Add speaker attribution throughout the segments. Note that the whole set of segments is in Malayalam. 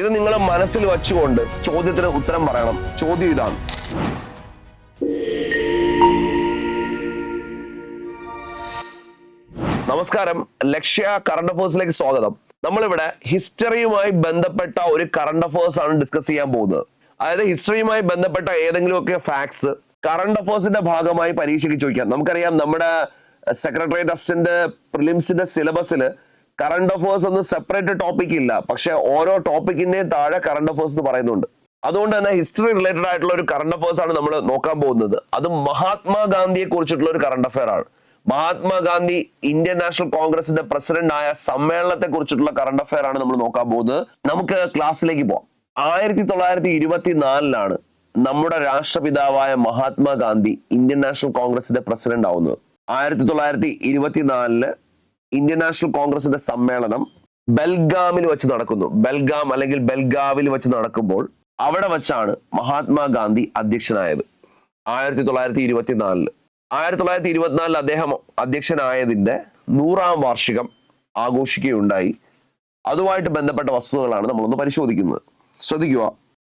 Speaker 1: ഇത് നിങ്ങൾ മനസ്സിൽ വച്ചുകൊണ്ട് ചോദ്യത്തിന് ഉത്തരം പറയണം. ചോദ്യം ഇതാണ്. നമസ്കാരം. ലക്ഷ്യ കറണ്ട് അഫേഴ്സിലേക്ക് സ്വാഗതം. നമ്മളിവിടെ ഹിസ്റ്ററിയുമായി ബന്ധപ്പെട്ട ഒരു കറണ്ട് അഫേഴ്സ് ആണ് ഡിസ്കസ് ചെയ്യാൻ പോകുന്നത്. അതായത് ഹിസ്റ്ററിയുമായി ബന്ധപ്പെട്ട ഏതെങ്കിലുമൊക്കെ ഫാക്ട്സ് കറണ്ട് അഫേഴ്സിന്റെ ഭാഗമായി പരീക്ഷയ്ക്ക് ചോദിക്കാം. നമുക്കറിയാം നമ്മുടെ സെക്രട്ടേറിയറ്റ് അസിസ്റ്റന്റ് പ്രിലിംസിന്റെ സിലബസിൽ കറണ്ട് അഫേഴ്സ് എന്ന സെപ്പറേറ്റ് ടോപ്പിക് ഇല്ല. പക്ഷെ ഓരോ ടോപ്പിക്കിന്റെയും താഴെ കറണ്ട് അഫേഴ്സ് എന്ന് പറയുന്നുണ്ട്. അതുകൊണ്ട് തന്നെ ഹിസ്റ്ററി റിലേറ്റഡ് ആയിട്ടുള്ള ഒരു കറണ്ട് അഫേഴ്സ് ആണ് നമ്മൾ നോക്കാൻ പോകുന്നത്. അത് മഹാത്മാഗാന്ധിയെ കുറിച്ചിട്ടുള്ള ഒരു കറണ്ട് അഫയർ ആണ്. മഹാത്മാഗാന്ധി ഇന്ത്യൻ നാഷണൽ കോൺഗ്രസിന്റെ പ്രസിഡന്റ് ആയ സമ്മേളനത്തെ കുറിച്ചിട്ടുള്ള കറണ്ട് അഫയർ ആണ് നമ്മൾ നോക്കാൻ പോകുന്നത്. നമുക്ക് ക്ലാസ്സിലേക്ക് പോവാം. ആയിരത്തി തൊള്ളായിരത്തി ഇരുപത്തിനാലിലാണ് നമ്മുടെ രാഷ്ട്രപിതാവായ മഹാത്മാഗാന്ധി ഇന്ത്യൻ നാഷണൽ കോൺഗ്രസിന്റെ പ്രസിഡന്റ് ആവുന്നത്. ആയിരത്തി തൊള്ളായിരത്തി ഇരുപത്തിനാലിൽ ഇന്ത്യൻ നാഷണൽ കോൺഗ്രസിന്റെ സമ്മേളനം ബൽഗാമിൽ വെച്ച് നടക്കുന്നു. ബൽഗാം അല്ലെങ്കിൽ ബൽഗാവിൽ വെച്ച് നടക്കുമ്പോൾ അവിടെ വെച്ചാണ് മഹാത്മാഗാന്ധി അധ്യക്ഷനായത്. ആയിരത്തി തൊള്ളായിരത്തി ഇരുപത്തിനാലിൽ ആയിരത്തി തൊള്ളായിരത്തി ഇരുപത്തിനാലിൽ അദ്ദേഹം അധ്യക്ഷനായതിന്റെ നൂറാം വാർഷികം ആഘോഷിക്കുകയുണ്ടായി. അതുമായിട്ട് ബന്ധപ്പെട്ട വസ്തുതകളാണ് നമ്മളൊന്ന് പരിശോധിക്കുന്നത്. ശ്രദ്ധിക്കുക.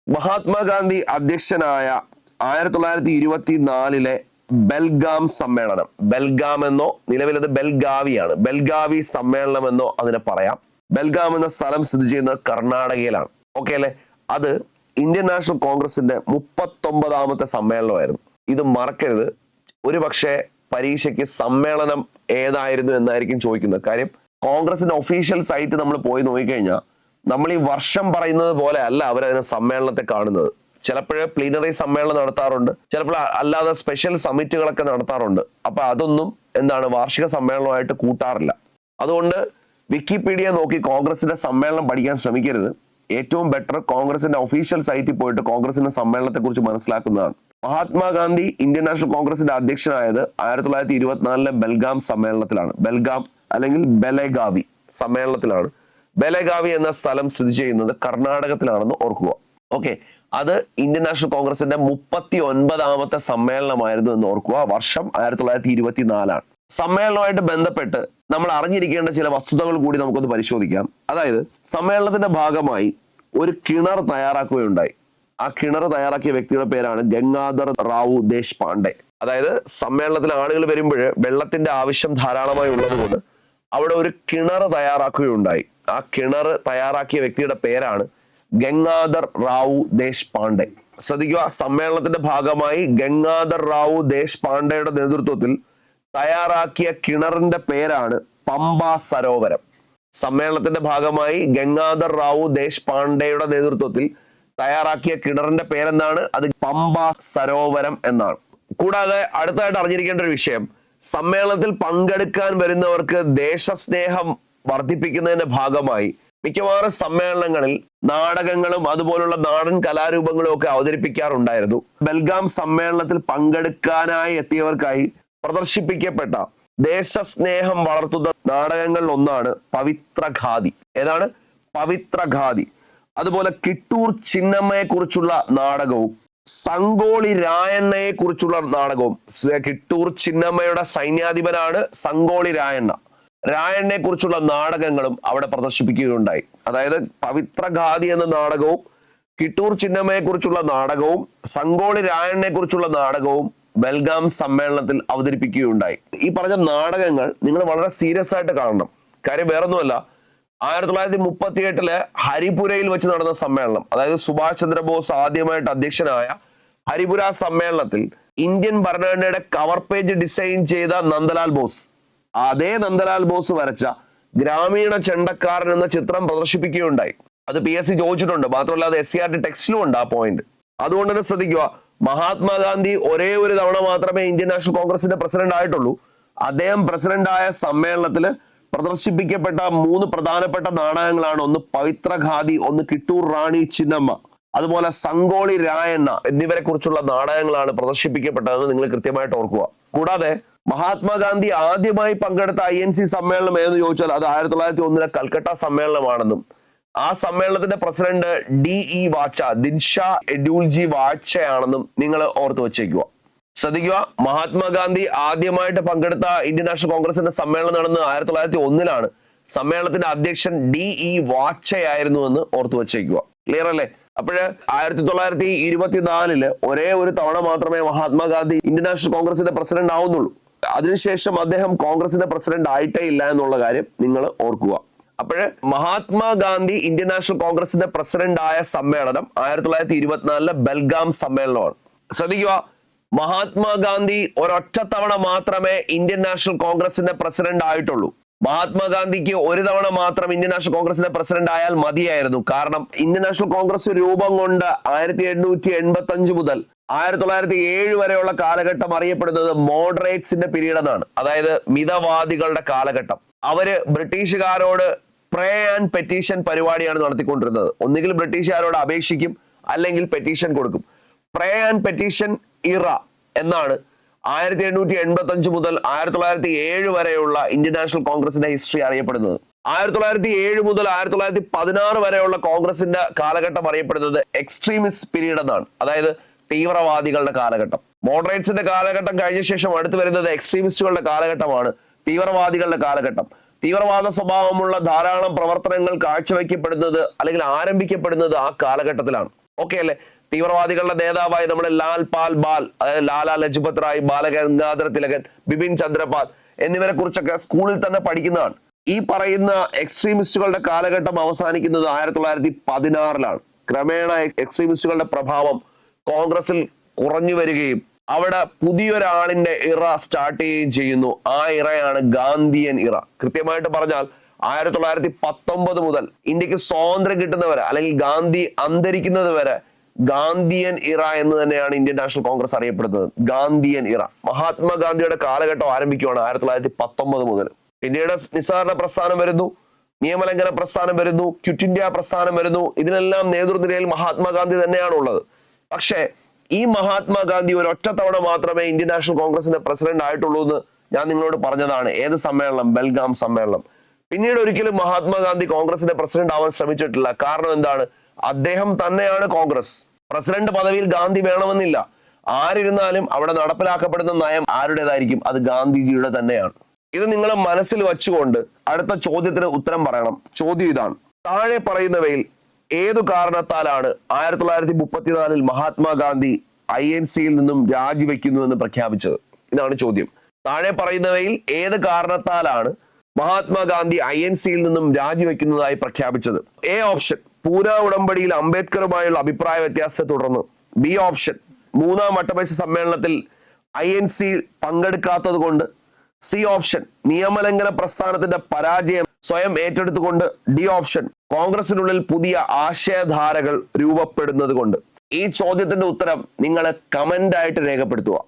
Speaker 1: മഹാത്മാഗാന്ധി അധ്യക്ഷനായ ആയിരത്തി തൊള്ളായിരത്തി ഇരുപത്തിനാലിലെ ബൽഗാം സമ്മേളനം. ബെൽഗാം എന്നോ നിലവിലത് ബൽഗാവിയാണ്. ബെൽഗാവി സമ്മേളനം എന്നോ അതിനെ പറയാം. ബെൽഗാം എന്ന സ്ഥലം സ്ഥിതി ചെയ്യുന്നത് കർണാടകയിലാണ്. ഓക്കെ അല്ലെ? അത് ഇന്ത്യൻ നാഷണൽ കോൺഗ്രസിന്റെ മുപ്പത്തൊമ്പതാമത്തെ സമ്മേളനമായിരുന്നു. ഇത് മറക്കരുത്. ഒരു പക്ഷേ പരീക്ഷയ്ക്ക് സമ്മേളനം ഏതായിരുന്നു എന്നായിരിക്കും ചോദിക്കുന്നത്. കാര്യം കോൺഗ്രസിന്റെ ഒഫീഷ്യൽ സൈറ്റ് നമ്മൾ പോയി നോക്കിക്കഴിഞ്ഞാൽ നമ്മൾ ഈ വർഷം പറയുന്നത് പോലെ അല്ല അവരതിനെ സമ്മേളനത്തെ കാണുന്നത്. ചിലപ്പോഴേ പ്ലീനറി സമ്മേളനം നടത്താറുണ്ട്. ചിലപ്പോൾ അല്ലാതെ സ്പെഷ്യൽ സമിറ്റുകളൊക്കെ നടത്താറുണ്ട്. അപ്പൊ അതൊന്നും എന്താണ് വാർഷിക സമ്മേളനമായിട്ട് കൂട്ടാറില്ല. അതുകൊണ്ട് വിക്കിപീഡിയ നോക്കി കോൺഗ്രസിന്റെ സമ്മേളനം പഠിക്കാൻ ശ്രമിക്കരുത്. ഏറ്റവും ബെറ്റർ കോൺഗ്രസിന്റെ ഒഫീഷ്യൽ സൈറ്റിൽ പോയിട്ട് കോൺഗ്രസിന്റെ സമ്മേളനത്തെ കുറിച്ച് മനസ്സിലാക്കുന്നതാണ്. മഹാത്മാഗാന്ധി ഇന്ത്യൻ നാഷണൽ കോൺഗ്രസിന്റെ അധ്യക്ഷനായത് ആയിരത്തി തൊള്ളായിരത്തി ഇരുപത്തിനാലിലെ ബൽഗാം സമ്മേളനത്തിലാണ്. ബൽഗാം അല്ലെങ്കിൽ ബെലഗാവി സമ്മേളനത്തിലാണ്. ബെലഗാവി എന്ന സ്ഥലം സ്ഥിതി ചെയ്യുന്നത് കർണാടകത്തിലാണെന്ന് ഓർക്കുക. ഓക്കെ. അത് ഇന്ത്യൻ നാഷണൽ കോൺഗ്രസിന്റെ മുപ്പത്തി ഒൻപതാമത്തെ സമ്മേളനമായിരുന്നു എന്ന് ഓർക്കുക. വർഷം ആയിരത്തി തൊള്ളായിരത്തി ഇരുപത്തിനാലാണ് സമ്മേളനവുമായിട്ട് ബന്ധപ്പെട്ട് നമ്മൾ അറിഞ്ഞിരിക്കേണ്ട ചില വസ്തുതകൾ കൂടി നമുക്കൊന്ന് പരിശോധിക്കാം. അതായത് സമ്മേളനത്തിന്റെ ഭാഗമായി ഒരു കിണർ തയ്യാറാക്കുകയുണ്ടായി. ആ കിണർ തയ്യാറാക്കിയ വ്യക്തിയുടെ പേരാണ് ഗംഗാധർ റാവു ദേശ് പാണ്ഡെ അതായത് സമ്മേളനത്തിൽ ആളുകൾ വരുമ്പോൾ വെള്ളത്തിന്റെ ആവശ്യം ധാരാളമായി ഉള്ളതുകൊണ്ട് അവിടെ ഒരു കിണർ തയ്യാറാക്കുകയുണ്ടായി. ആ കിണർ തയ്യാറാക്കിയ വ്യക്തിയുടെ പേരാണ് ഗംഗാധർ റാവു ദേശ് പാണ്ഡെ ശ്രദ്ധിക്കുക സമ്മേളനത്തിന്റെ ഭാഗമായി ഗംഗാധർ റാവു ദേശ് പാണ്ഡെയുടെ നേതൃത്വത്തിൽ തയ്യാറാക്കിയ കിണറിന്റെ പേരാണ് പമ്പ സരോവരം. സമ്മേളനത്തിന്റെ ഭാഗമായി ഗംഗാധർ റാവു ദേശ് പാണ്ഡെയുടെ നേതൃത്വത്തിൽ തയ്യാറാക്കിയ കിണറിന്റെ പേരെന്താണ്? അത് പമ്പ സരോവരം എന്നാണ്. കൂടാതെ അടുത്തായിട്ട് അറിഞ്ഞിരിക്കേണ്ട ഒരു വിഷയം സമ്മേളനത്തിൽ പങ്കെടുക്കാൻ വരുന്നവർക്ക് ദേശസ്നേഹം വർദ്ധിപ്പിക്കുന്നതിന്റെ ഭാഗമായി മിക്കവാറും സമ്മേളനങ്ങളിൽ നാടകങ്ങളും അതുപോലുള്ള നാടൻ കലാരൂപങ്ങളും ഒക്കെ അവതരിപ്പിക്കാറുണ്ടായിരുന്നു. ബൽഗാം സമ്മേളനത്തിൽ പങ്കെടുക്കാനായി എത്തിയവർക്കായി പ്രദർശിപ്പിക്കപ്പെട്ട ദേശസ്നേഹം വളർത്തുന്ന നാടകങ്ങളിൽ ഒന്നാണ് പവിത്രഘാതി ഏതാണ്? പവിത്രഘാതി അതുപോലെ കിട്ടൂർ ചിന്നമ്മയെ കുറിച്ചുള്ള നാടകവും സങ്കോളി രായണ്ണയെ കുറിച്ചുള്ള നാടകവും കിട്ടൂർ ചിന്നമ്മയുടെ സൈന്യാധിപനാണ് സങ്കോളി രായണ്ണ. രായണ്ണയെ കുറിച്ചുള്ള നാടകങ്ങളും അവിടെ പ്രദർശിപ്പിക്കുകയുണ്ടായി. അതായത് പവിത്രഘാതി എന്ന നാടകവും കിട്ടൂർ ചിഹ്നമയെ കുറിച്ചുള്ള നാടകവും സങ്കോളി രായണ്ണയെ കുറിച്ചുള്ള നാടകവും ബൽഗാം സമ്മേളനത്തിൽ അവതരിപ്പിക്കുകയുണ്ടായി. ഈ പറഞ്ഞ നാടകങ്ങൾ നിങ്ങൾ വളരെ സീരിയസ് ആയിട്ട് കാണണം. കാര്യം വേറൊന്നുമല്ല ആയിരത്തി തൊള്ളായിരത്തി മുപ്പത്തി എട്ടിൽ ഹരിപുരയിൽ വെച്ച് നടന്ന സമ്മേളനം അതായത് സുഭാഷ് ചന്ദ്രബോസ് ആദ്യമായിട്ട് അധ്യക്ഷനായ ഹരിപുര സമ്മേളനത്തിൽ ഇന്ത്യൻ ഭരണഘടനയുടെ കവർ പേജ് ഡിസൈൻ ചെയ്ത നന്ദലാൽ ബോസ്. അതേ നന്ദലാൽ ബോസ് വരച്ച ഗ്രാമീണ ചെണ്ടക്കാരൻ എന്ന ചിത്രം പ്രദർശിപ്പിക്കുകയുണ്ടായി. അത് പി എസ് സി ചോദിച്ചിട്ടുണ്ട്. മാത്രമല്ല അത് എസ് സി ആർ ടി ടെക്സ്റ്റിലും ഉണ്ട് ആ പോയിന്റ് അതുകൊണ്ട് തന്നെ ശ്രദ്ധിക്കുക മഹാത്മാഗാന്ധി ഒരേ ഒരു തവണ മാത്രമേ ഇന്ത്യൻ നാഷണൽ കോൺഗ്രസിന്റെ പ്രസിഡന്റ് ആയിട്ടുള്ളൂ. അദ്ദേഹം പ്രസിഡന്റ് ആയ സമ്മേളനത്തിൽ പ്രദർശിപ്പിക്കപ്പെട്ട മൂന്ന് പ്രധാനപ്പെട്ട നാടകങ്ങളാണ്. ഒന്ന് പവിത്രഘാതി ഒന്ന് കിട്ടൂർ റാണി ചിന്നമ്മ. അതുപോലെ സങ്കോളി രായണ്ണ എന്നിവരെ കുറിച്ചുള്ള നാടകങ്ങളാണ് പ്രദർശിപ്പിക്കപ്പെട്ടതെന്ന് നിങ്ങൾ കൃത്യമായിട്ട് ഓർക്കുക. കൂടാതെ മഹാത്മാഗാന്ധി ആദ്യമായി പങ്കെടുത്ത ഐ എൻ സി സമ്മേളനം ഏതെന്ന് ചോദിച്ചാൽ അത് ആയിരത്തി തൊള്ളായിരത്തി ഒന്നിലെ കൽക്കട്ട സമ്മേളനമാണെന്നും. ആ സമ്മേളനത്തിന്റെ president D E Wacha Dinsha Edulji വാച്ചയാണെന്നും നിങ്ങൾ ഓർത്ത് വെച്ചേക്കുക. ശ്രദ്ധിക്കുക മഹാത്മാഗാന്ധി ആദ്യമായിട്ട് പങ്കെടുത്ത ഇന്ത്യൻ നാഷണൽ കോൺഗ്രസിന്റെ സമ്മേളനം നടന്നത് ആയിരത്തി തൊള്ളായിരത്തി ഒന്നിലാണ് സമ്മേളനത്തിന്റെ അധ്യക്ഷൻ ഡി ഇ വാച്ചയായിരുന്നു എന്ന് ഓർത്തു വച്ചേക്കുക. ക്ലിയർ അല്ലേ? അപ്പോഴ് ആയിരത്തി തൊള്ളായിരത്തി ഇരുപത്തിനാലിൽ ഒരേ ഒരു തവണ മാത്രമേ മഹാത്മാഗാന്ധി ഇന്ത്യൻ നാഷണൽ കോൺഗ്രസിന്റെ പ്രസിഡന്റ് ആവുന്നുള്ളൂ. അതിനുശേഷം അദ്ദേഹം കോൺഗ്രസിന്റെ പ്രസിഡന്റ് ആയിട്ടേ ഇല്ല എന്നുള്ള കാര്യം നിങ്ങൾ ഓർക്കുക. അപ്പോഴ് മഹാത്മാഗാന്ധി ഇന്ത്യൻ നാഷണൽ കോൺഗ്രസിന്റെ പ്രസിഡന്റ് ആയ സമ്മേളനം ആയിരത്തി തൊള്ളായിരത്തി ഇരുപത്തിനാലിലെ ബൽഗാം സമ്മേളനമാണ്. ശ്രദ്ധിക്കുക മഹാത്മാഗാന്ധി ഒരൊറ്റ തവണ മാത്രമേ ഇന്ത്യൻ നാഷണൽ കോൺഗ്രസിന്റെ പ്രസിഡന്റ് ആയിട്ടുള്ളൂ. മഹാത്മാഗാന്ധിക്ക് ഒരു തവണ മാത്രം ഇന്ത്യൻ നാഷണൽ കോൺഗ്രസിന്റെ പ്രസിഡന്റ് ആയാൽ മതിയായിരുന്നു. കാരണം ഇന്ത്യൻ നാഷണൽ കോൺഗ്രസ് രൂപം കൊണ്ട് ആയിരത്തി എണ്ണൂറ്റി എൺപത്തി അഞ്ച് മുതൽ ആയിരത്തി തൊള്ളായിരത്തി ഏഴ് വരെയുള്ള കാലഘട്ടം അറിയപ്പെടുന്നത് മോഡറേറ്റ്സിന്റെ പീരീഡ് എന്നാണ് അതായത് മിതവാദികളുടെ കാലഘട്ടം. അവർ ബ്രിട്ടീഷുകാരോട് പ്രേ ആൻഡ് പെറ്റീഷൻ പരിപാടിയാണ് നടത്തിക്കൊണ്ടിരുന്നത്. ഒന്നുകിൽ ബ്രിട്ടീഷുകാരോട് അപേക്ഷിക്കും അല്ലെങ്കിൽ പെറ്റീഷൻ കൊടുക്കും. പ്രേ ആൻഡ് പെറ്റീഷൻ ഇറ എന്നാണ് ആയിരത്തി എണ്ണൂറ്റി എൺപത്തി അഞ്ച് മുതൽ ആയിരത്തി തൊള്ളായിരത്തി ഏഴ് വരെയുള്ള ഇന്ത്യൻ നാഷണൽ കോൺഗ്രസിന്റെ ഹിസ്റ്ററി അറിയപ്പെടുന്നത്. ആയിരത്തി തൊള്ളായിരത്തി ഏഴ് മുതൽ ആയിരത്തി തൊള്ളായിരത്തി പതിനാറ് വരെയുള്ള കോൺഗ്രസിന്റെ കാലഘട്ടം അറിയപ്പെടുന്നത് എക്സ്ട്രീമിസ്റ്റ് പീരീഡ് എന്നാണ്. അതായത് തീവ്രവാദികളുടെ കാലഘട്ടം. മോഡറേറ്റ്സിന്റെ കാലഘട്ടം കഴിഞ്ഞ ശേഷം അടുത്തു വരുന്നത് എക്സ്ട്രീമിസ്റ്റുകളുടെ കാലഘട്ടമാണ്. തീവ്രവാദികളുടെ കാലഘട്ടം. തീവ്രവാദ സ്വഭാവമുള്ള ധാരാളം പ്രവർത്തനങ്ങൾ കാഴ്ചവെക്കപ്പെടുന്നത് അല്ലെങ്കിൽ ആരംഭിക്കപ്പെടുന്നത് ആ കാലഘട്ടത്തിലാണ്. ഓക്കെ അല്ലേ? തീവ്രവാദികളുടെ നേതാവായി നമ്മുടെ ലാൽ പാൽ ബാൽ അതായത് ലാലാ ലജ്പത് റായ് ബാലഗംഗാധര തിലകൻ ബിപിൻ ചന്ദ്രപാൽ എന്നിവരെ കുറിച്ചൊക്കെ സ്കൂളിൽ തന്നെ പഠിക്കുന്നതാണ്. ഈ പറയുന്ന എക്സ്ട്രീമിസ്റ്റുകളുടെ കാലഘട്ടം അവസാനിക്കുന്നത് ആയിരത്തി തൊള്ളായിരത്തി പതിനാറിലാണ് ക്രമേണ എക്സ്ട്രീമിസ്റ്റുകളുടെ പ്രഭാവം കോൺഗ്രസിൽ കുറഞ്ഞു വരികയും അവിടെ പുതിയൊരാളിന്റെ ഇറ സ്റ്റാർട്ട് ചെയ്യുകയും ചെയ്യുന്നു. ആ ഇറയാണ് ഗാന്ധിയൻ ഇറ. കൃത്യമായിട്ട് പറഞ്ഞാൽ ആയിരത്തി തൊള്ളായിരത്തി പത്തൊമ്പത് മുതൽ ഇന്ത്യയ്ക്ക് സ്വാതന്ത്ര്യം കിട്ടുന്നവരെ അല്ലെങ്കിൽ ഗാന്ധി അന്തരിക്കുന്നത് വരെ ഗാന്ധിയൻ ഇറ എന്ന് തന്നെയാണ് ഇന്ത്യൻ നാഷണൽ കോൺഗ്രസ് അറിയപ്പെടുന്നത്. ഗാന്ധിയൻ ഇറ. മഹാത്മാഗാന്ധിയുടെ കാലഘട്ടം ആരംഭിക്കുകയാണ് ആയിരത്തി തൊള്ളായിരത്തി പത്തൊമ്പത് മുതൽ. ഇന്ത്യയുടെ നിസ്സാരണ പ്രസ്ഥാനം വരുന്നു നിയമലംഘന പ്രസ്ഥാനം വരുന്നു ക്വിറ്റ് ഇന്ത്യ പ്രസ്ഥാനം വരുന്നു. ഇതിനെല്ലാം നേതൃനിരയിൽ മഹാത്മാഗാന്ധി തന്നെയാണ് ഉള്ളത്. പക്ഷേ ഈ മഹാത്മാഗാന്ധി ഒരൊറ്റ തവണ മാത്രമേ ഇന്ത്യൻ നാഷണൽ കോൺഗ്രസിന്റെ പ്രസിഡന്റ് ആയിട്ടുള്ളൂ എന്ന് ഞാൻ നിങ്ങളോട് പറഞ്ഞതാണ്. ഏത് സമ്മേളനം? ബൽഗാം സമ്മേളനം. പിന്നീട് ഒരിക്കലും മഹാത്മാഗാന്ധി കോൺഗ്രസിന്റെ പ്രസിഡന്റ് ആവാൻ ശ്രമിച്ചിട്ടില്ല. കാരണം എന്താണ്? അദ്ദേഹം തന്നെയാണ് കോൺഗ്രസ്. പ്രസിഡന്റ് പദവിയിൽ ഗാന്ധി വേണമെന്നില്ല. ആരിരുന്നാലും അവിടെ നടപ്പിലാക്കപ്പെടുന്ന നയം ആരുടേതായിരിക്കും? അത് ഗാന്ധിജിയുടെ തന്നെയാണ്. ഇത് നിങ്ങൾ മനസ്സിൽ വച്ചുകൊണ്ട് അടുത്ത ചോദ്യത്തിന് ഉത്തരം പറയണം. ചോദ്യം ഇതാണ്. താഴെ പറയുന്നവയിൽ ഏതു കാരണത്താലാണ് ആയിരത്തി തൊള്ളായിരത്തി മുപ്പത്തിനാലിൽ മഹാത്മാഗാന്ധി ഐ എൻ സിയിൽ നിന്നും രാജിവെക്കുന്നുവെന്ന് പ്രഖ്യാപിച്ചത്? ഇതാണ് ചോദ്യം. താഴെ പറയുന്നവയിൽ ഏത് കാരണത്താലാണ് മഹാത്മാഗാന്ധി ഐ എൻ സിയിൽ നിന്നും രാജിവെക്കുന്നതായി പ്രഖ്യാപിച്ചത്. എ ഓപ്ഷൻ പൂന ഉടമ്പടിയിൽ അംബേദ്കറുമായുള്ള അഭിപ്രായ വ്യത്യാസത്തെ തുടർന്ന്. ബി ഓപ്ഷൻ മൂന്നാം വട്ടമേശ സമ്മേളനത്തിൽ ഐ എൻ സി പങ്കെടുക്കാത്തത് കൊണ്ട് സി ഓപ്ഷൻ നിയമലംഘന പ്രസ്ഥാനത്തിന്റെ പരാജയം സ്വയം ഏറ്റെടുത്തുകൊണ്ട്. ഡി ഓപ്ഷൻ കോൺഗ്രസിനുള്ളിൽ പുതിയ ആശയധാരകൾ രൂപപ്പെടുന്നത് കൊണ്ട് ഈ ചോദ്യത്തിന്റെ ഉത്തരം നിങ്ങൾ കമന്റ് ആയിട്ട് രേഖപ്പെടുത്തുക.